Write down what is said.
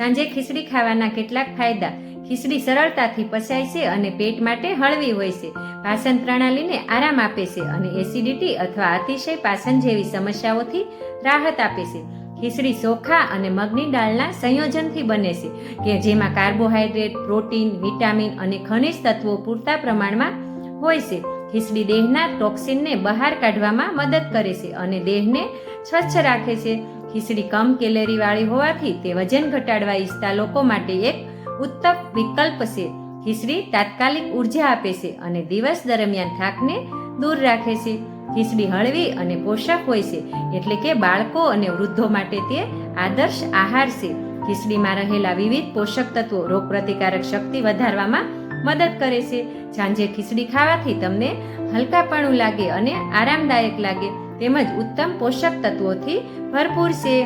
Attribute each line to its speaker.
Speaker 1: સાંજે ખીચડી ખાવાના કેટલાક ફાયદા. ખીચડી સરળતાથી પચાય છે અને પેટ માટે હળવી હોય છે. પાચન પ્રણાલીને આરામ આપે છે અને એસિડિટી અથવા અતિશય પાચન જેવી સમસ્યાઓથી રાહત આપે છે. ખીચડી ચોખા અને મગની દાળના સંયોજનથી બને છે, કે જેમાં કાર્બોહાઈડ્રેટ, પ્રોટીન, વિટામિન અને ખનિજ તત્વો પૂરતા પ્રમાણમાં હોય છે. ખીચડી દેહના ટોક્સિનને બહાર કાઢવામાં મદદ કરે છે અને દેહને સ્વચ્છ રાખે છે. ખીચડી કમ કેલેરીવાળી હોવાથી તે વજન ઘટાડવા ઈચ્છતા લોકો માટે એક ઉત્તમ વિકલ્પ છે. ખીચડી તાત્કાલિક ઊર્જા આપે છે અને દિવસ દરમિયાન થાકને દૂર રાખે છે. ખીચડી હળવી અને પોષક હોય છે એટલે કે બાળકો અને વૃદ્ધો માટે તે આદર્શ આહાર છે. ખીચડીમાં રહેલા વિવિધ પોષક તત્વો રોગપ્રતિકારક શક્તિ વધારવામાં મદદ કરે છે. સાંજે ખીચડી ખાવાથી તમને હલકાપણું લાગે અને આરામદાયક લાગે. તેમજ ઉત્તમ પોષક તત્વોથી ભરપૂર છે.